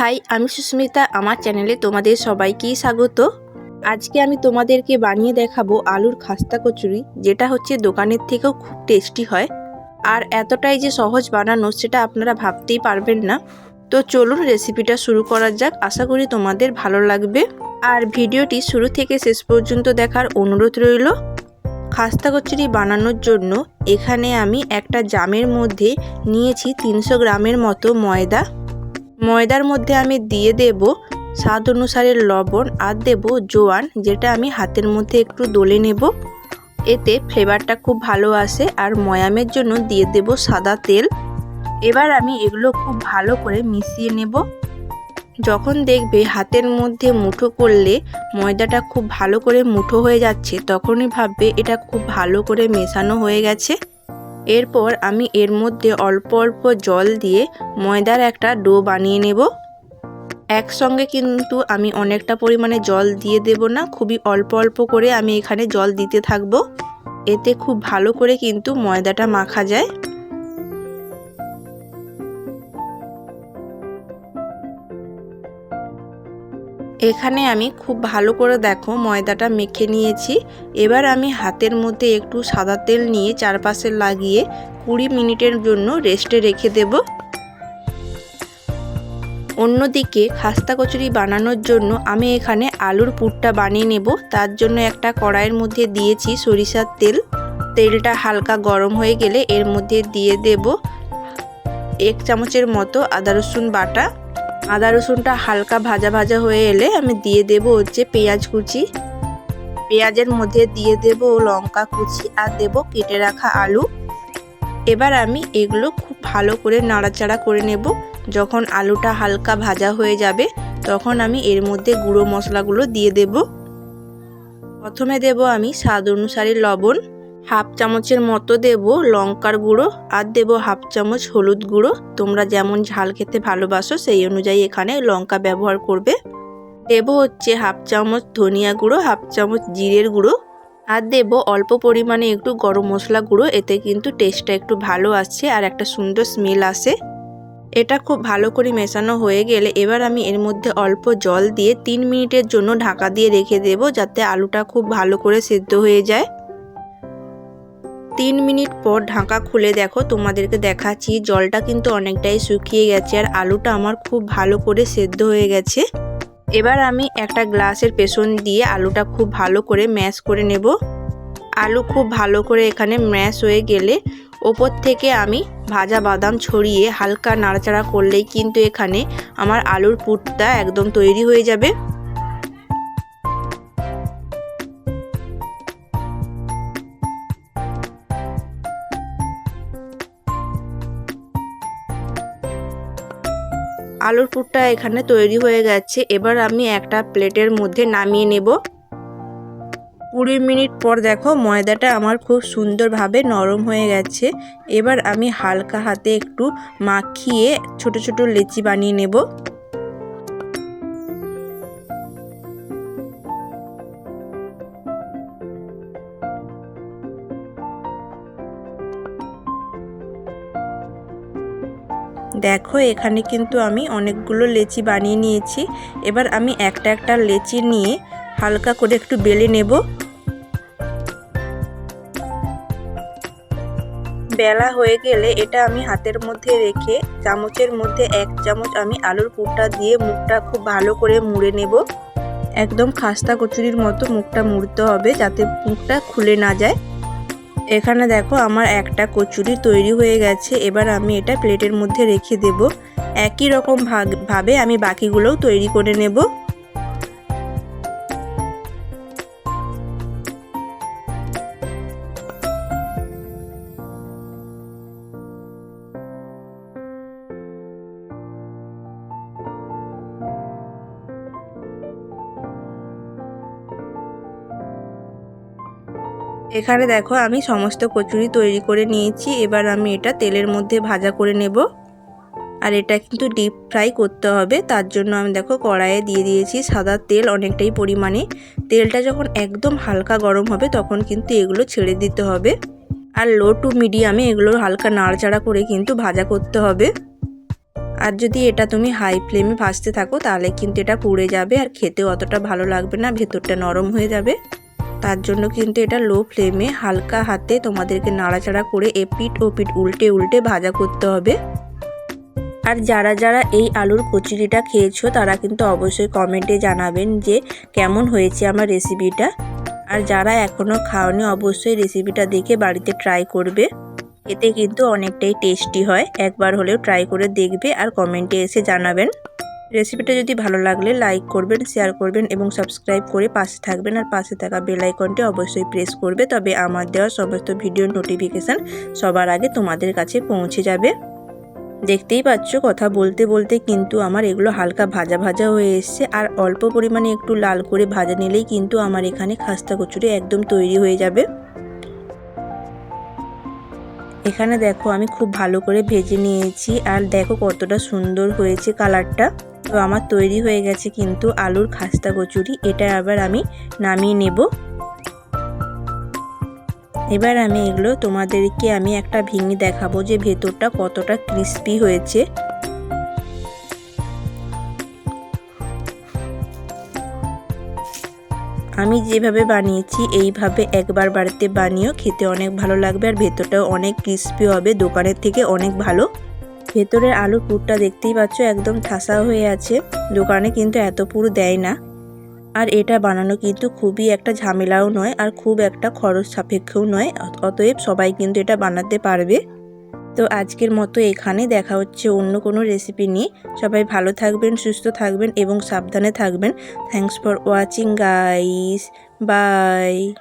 High আমি সুস্মিতা, আমার চ্যানেলে তোমাদের সবাইকেই স্বাগত। আজকে আমি তোমাদেরকে বানিয়ে দেখাবো আলুর খাস্তা কচুরি, যেটা হচ্ছে দোকানের থেকেও খুব টেস্টি হয়। আর এতটাই যে সহজ বানানো, সেটা আপনারা ভাবতেই পারবেন না। তো চলুন রেসিপিটা শুরু করা যাক, আশা করি তোমাদের ভালো লাগবে। আর ভিডিওটি শুরু থেকে শেষ পর্যন্ত দেখার অনুরোধ রইল। খাস্তা কচুরি বানানোর জন্য এখানে আমি একটা জামের মধ্যে নিয়েছি তিনশো গ্রামের মতো ময়দা। ময়দার মধ্যে আমি দিয়ে দেব স্বাদ অনুসারে লবণ আর দেব জোয়ান, যেটা আমি হাতের মধ্যে একটু দলে নেব। এতে ফ্লেভারটা খুব ভালো আসে আর ময়ামের জন্য দিয়ে দেব সাদা তেল। এবার আমি এগুলো খুব ভালো করে মিশিয়ে নেব। যখন দেখবে হাতের মধ্যে মুঠো করলে ময়দাটা খুব ভালো করে মুঠো হয়ে যাচ্ছে, তখনই ভাববে এটা খুব ভালো করে মেশানো হয়ে গেছে। এরপর আমি এর মধ্যে অল্প অল্প জল দিয়ে ময়দার একটা ডো বানিয়ে নেব। একসঙ্গে কিন্তু আমি অনেকটা পরিমাণে জল দিয়ে দেব না, খুবই অল্প অল্প করে আমি এখানে জল দিতে থাকব। এতে খুব ভালো করে কিন্তু ময়দাটা মাখা যায়। এখানে আমি খুব ভালো করে দেখো ময়দাটা মেখে নিয়েছি। এবার আমি হাতের মধ্যে একটু সাদা তেল নিয়ে চারপাশে লাগিয়ে কুড়ি মিনিটের জন্য রেস্টে রেখে দেব। অন্যদিকে খাস্তা কচুরি বানানোর জন্য আমি এখানে আলুর পুরটা বানিয়ে নেব। তার জন্য একটা কড়াইয়ের মধ্যে দিয়েছি সরিষার তেল। তেলটা হালকা গরম হয়ে গেলে এর মধ্যে দিয়ে দেব এক চামচের মতো আদা রসুন বাটা। আদা রসুনটা হালকা ভাজা ভাজা হয়ে এলে আমি দিয়ে দেব হচ্ছে পেঁয়াজ কুচি। পেঁয়াজের মধ্যে দিয়ে দেব লঙ্কা কুচি আর দেব কেটে রাখা আলু। এবার আমি এগুলো খুব ভালো করে নাড়াচাড়া করে নেব। যখন আলুটা হালকা ভাজা হয়ে যাবে, তখন আমি এর মধ্যে গুঁড়ো মশলাগুলো দিয়ে দেব। প্রথমে দেব আমি স্বাদ অনুসারে লবণ। হাফ চামচের মতো দেব লঙ্কার গুঁড়ো আর দেব হাফ চামচ হলুদ গুঁড়ো। তোমরা যেমন ঝাল খেতে ভালোবাসো, সেই অনুযায়ী এখানে লঙ্কা ব্যবহার করবে। দেব হচ্ছে হাফ চামচ ধনিয়া গুঁড়ো, হাফ চামচ জিরের গুঁড়ো। আর দেব অল্প পরিমাণে একটু গরম মশলা গুঁড়ো, এতে কিন্তু টেস্টটা একটু ভালো আসছে আর একটা সুন্দর স্মেল আসে। এটা খুব ভালো করে মেশানো হয়ে গেলে এবার আমি এর মধ্যে অল্প জল দিয়ে তিন মিনিটের জন্য ঢাকা দিয়ে রেখে দেব যাতে আলুটা খুব ভালো করে সেদ্ধ হয়ে যায়। তিন মিনিট পর ঢাকা খুলে দেখো, তোমাদেরকে দেখাচ্ছি। জলটা কিন্তু অনেকটাই শুকিয়ে গেছে আর আলুটা আমার খুব ভালো করে সেদ্ধ হয়ে গেছে। এবার আমি একটা গ্লাসের পেছন দিয়ে আলুটা খুব ভালো করে ম্যাশ করে নেব। আলু খুব ভালো করে এখানে ম্যাশ হয়ে গেলে ওপর থেকে আমি ভাজা বাদাম ছড়িয়ে হালকা নাড়াচাড়া করলেই কিন্তু এখানে আমার আলুর পুরটা একদম তৈরি হয়ে যাবে। আলুর পুরটা এখানে তৈরি হয়ে গেছে। এবার আমি একটা প্লেটের মধ্যে নামিয়ে নেব। কুড়ি মিনিট পর দেখো ময়দাটা আমার খুব সুন্দরভাবে নরম হয়ে গেছে। এবার আমি হালকা হাতে একটু মাখিয়ে ছোট ছোট লেচি বানিয়ে নেব। দেখো, এখানে কিন্তু আমি অনেকগুলো লেচি বানিয়ে নিয়েছি। এবার আমি একটা একটা লেচি নিয়ে হালকা করে একটু বেলে নেব। বেলা হয়ে গেলে এটা আমি হাতের মধ্যে রেখে চামচের মধ্যে এক চামচ আমি আলুর পুরটা দিয়ে মুখটা খুব ভালো করে মুড়ে নেব। একদম খাস্তা কচুরির মতো মুখটা মুড়তে হবে যাতে মুখটা খুলে না যায়। এখানে দেখো আমার একটা কচুরি তৈরি হয়ে গেছে, এবার আমি এটা প্লেটের মধ্যে রেখে দেব। একই রকম ভাগ, ভাবে আমি বাকিগুলোও তৈরি করে নেব। এখানে দেখো আমি সমস্ত কচুরি তৈরি করে নিয়েছি। এবার আমি এটা তেলের মধ্যে ভাজা করে নেব। আর এটা কিন্তু ডিপ ফ্রাই করতে হবে। তার জন্য আমি দেখো কড়াইয়ে দিয়ে দিয়েছি সাদা তেল অনেকটাই পরিমাণে। তেলটা যখন একদম হালকা গরম হবে তখন কিন্তু এগুলো ছেড়ে দিতে হবে। আর লো টু মিডিয়ামে এগুলো হালকা নাড়াচাড়া করে কিন্তু ভাজা করতে হবে। আর যদি এটা তুমি হাই ফ্লেমে ভাজতে থাকো তাহলে কিন্তু এটা পুড়ে যাবে আর খেতেও অতটা ভালো লাগবে না, ভেতরটা নরম হয়ে যাবে। তার জন্য কিন্তু এটা লো ফ্লেমে হালকা হাতে তোমাদেরকে নাড়াচাড়া করে এপিট ও পিট উল্টে উল্টে ভাজা করতে হবে। আর যারা যারা এই আলুর কচুরিটা খেয়েছো, তারা কিন্তু অবশ্যই কমেন্টে জানাবেন যে কেমন হয়েছে আমার রেসিপিটা। আর যারা এখনও খাওনি, অবশ্যই রেসিপিটা দেখে বাড়িতে ট্রাই করবে। এতে কিন্তু অনেকটাই টেস্টি হয়। একবার হলেও ট্রাই করে দেখবে আর কমেন্টে এসে জানাবেন। রেসিপিটা যদি ভালো লাগলে লাইক করবেন, শেয়ার করবেন এবং সাবস্ক্রাইব করে পাশে থাকবেন আর পাশে থাকা বেল আইকনটি অবশ্যই প্রেস করবে। তবে আমার দেওয়া সমস্ত ভিডিওর নোটিফিকেশান সবার আগে তোমাদের কাছে পৌঁছে যাবে। দেখতেই পাচ্ছ কথা বলতে বলতে কিন্তু আমার এগুলো হালকা ভাজা ভাজা হয়ে এসছে আর অল্প পরিমাণে একটু লাল করে ভাজা নিলেই কিন্তু আমার এখানে খাস্তা কচুরি একদম তৈরি হয়ে যাবে। এখানে দেখো আমি খুব ভালো করে ভেজে নিয়েছি আর দেখো কতটা সুন্দর হয়েছে কালারটা। তো আমার তৈরি হয়ে গেছে কিন্তু আলুর খাস্তা কচুরি, এটা আবার আমি নামিয়ে নেব। এবার আমি এগুলো তোমাদেরকে আমি একটা ভেঙে দেখাবো যে ভেতরটা কতটা ক্রিস্পি হয়েছে। আমি যেভাবে বানিয়েছি, এইভাবে একবার বাড়িতে বানিয়েও খেতে অনেক ভালো লাগবে আর ভেতরটাও অনেক ক্রিস্পি হবে, দোকানের থেকে অনেক ভালো। ভেতরের আলুর পুরটা দেখতেই পাচ্ছ একদম ঠাসা হয়ে আছে। দোকানে কিন্তু এত পুর দেয় না। আর এটা বানানো কিন্তু খুবই একটা ঝামেলাও নয় আর খুব একটা খরচ সাপেক্ষও নয়। অতএব সবাই কিন্তু এটা বানাতে পারবে। তো আজকের মতো এখানে দেখা হচ্ছে অন্য কোনো রেসিপি নিয়ে। সবাই ভালো থাকবেন, সুস্থ থাকবেন এবং সাবধানে থাকবেন। Thanks for watching guys bye